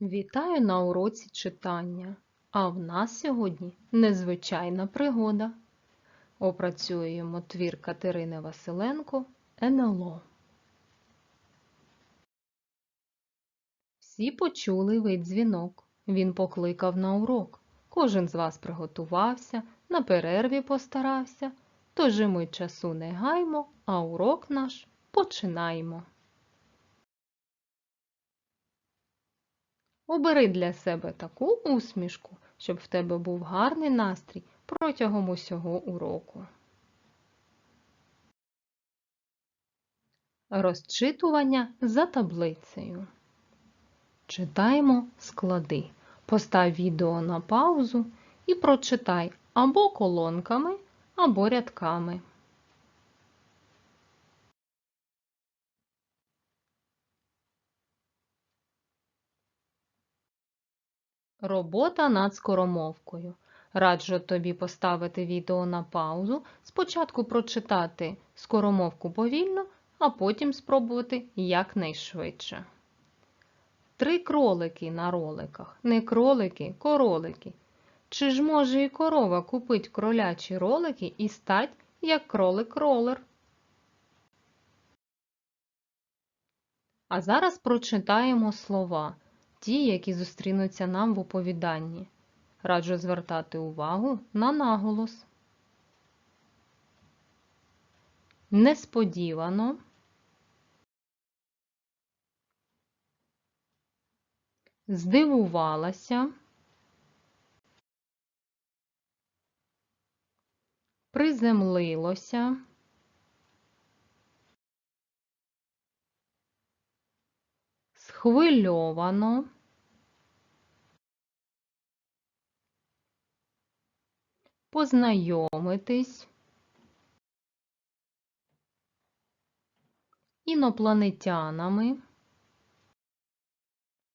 Вітаю на уроці читання. А в нас сьогодні незвичайна пригода. Опрацюємо твір Катерини Василенко НЛО. Всі почули вид дзвінок. Він покликав на урок. Кожен з вас приготувався, на перерві постарався. Тож і ми часу не гаймо, а урок наш починаємо. Обери для себе таку усмішку, щоб в тебе був гарний настрій протягом усього уроку. Розчитування за таблицею. Читаємо склади. Постав відео на паузу і прочитай або колонками, або рядками. Робота над скоромовкою. Раджу тобі поставити відео на паузу, спочатку прочитати скоромовку повільно, а потім спробувати якнайшвидше. Три кролики на роликах. Не кролики, королики. Чи ж може і корова купить кролячі ролики і стать, як кролик-ролер? А зараз прочитаємо слова ті, які зустрінуться нам в оповіданні. Раджу звертати увагу на наголос. Несподівано. Здивувалася. Приземлилося. Схвильовано. Познайомитись. Інопланетянами.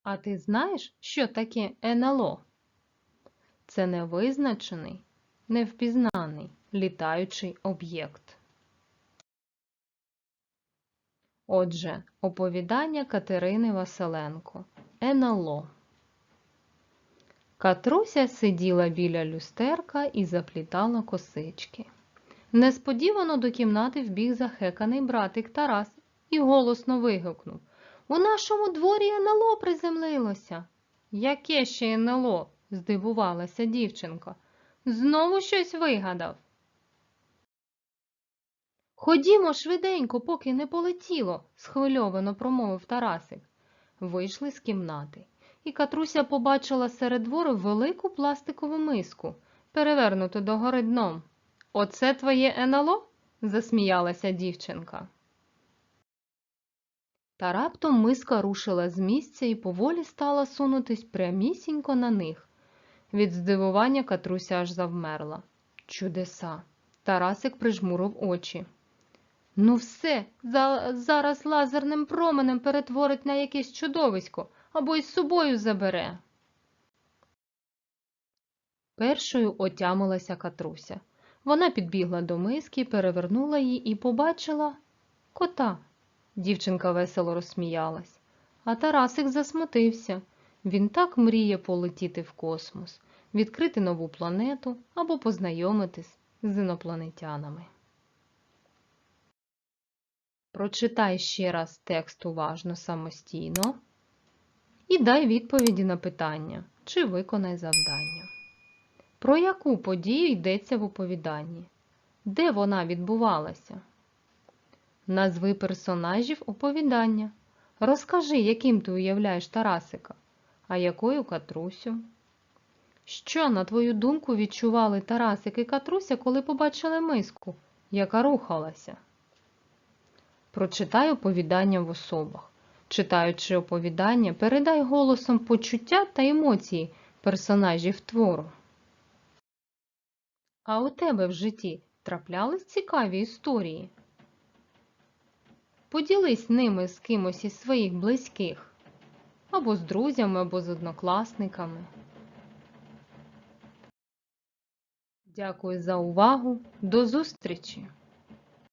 А ти знаєш, що таке НЛО? Це невизначений, невпізнаний літаючий об'єкт. Отже, оповідання Катерини Василенко НЛО. Катруся сиділа біля люстерка і заплітала косички. Несподівано до кімнати вбіг захеканий братик Тарас і голосно вигукнув У нашому дворі НЛО приземлилося. Яке ще НЛО? здивувалася дівчинка. Знову щось вигадав. Ходімо швиденько, поки не полетіло, схвильовано промовив Тарасик. Вийшли з кімнати, і Катруся побачила серед двору велику пластикову миску, перевернуту догори дном. Оце твоє НЛО? засміялася дівчинка. Та раптом миска рушила з місця і поволі стала сунутись прямісінько на них. Від здивування Катруся аж завмерла. Чудеса! Тарасик прижмурив очі. Ну, все, зараз лазерним променем перетворить на якесь чудовисько або із собою забере. Першою отямилася Катруся. Вона підбігла до миски, перевернула її і побачила кота. Дівчинка весело розсміялась, а Тарасик засмутився. Він так мріє полетіти в космос, відкрити нову планету або познайомитись з інопланетянами. Прочитай ще раз текст уважно самостійно і дай відповіді на питання, чи виконай завдання. Про яку подію йдеться в оповіданні? Де вона відбувалася? Назви персонажів оповідання. Розкажи, яким ти уявляєш Тарасика, а якою Катрусю. Що, на твою думку, відчували Тарасик і Катруся, коли побачили миску, яка рухалася? Прочитай оповідання в особах. Читаючи оповідання, передай голосом почуття та емоції персонажів твору. А у тебе в житті траплялись цікаві історії? Поділись ними з кимось із своїх близьких, або з друзями, або з однокласниками. Дякую за увагу. До зустрічі!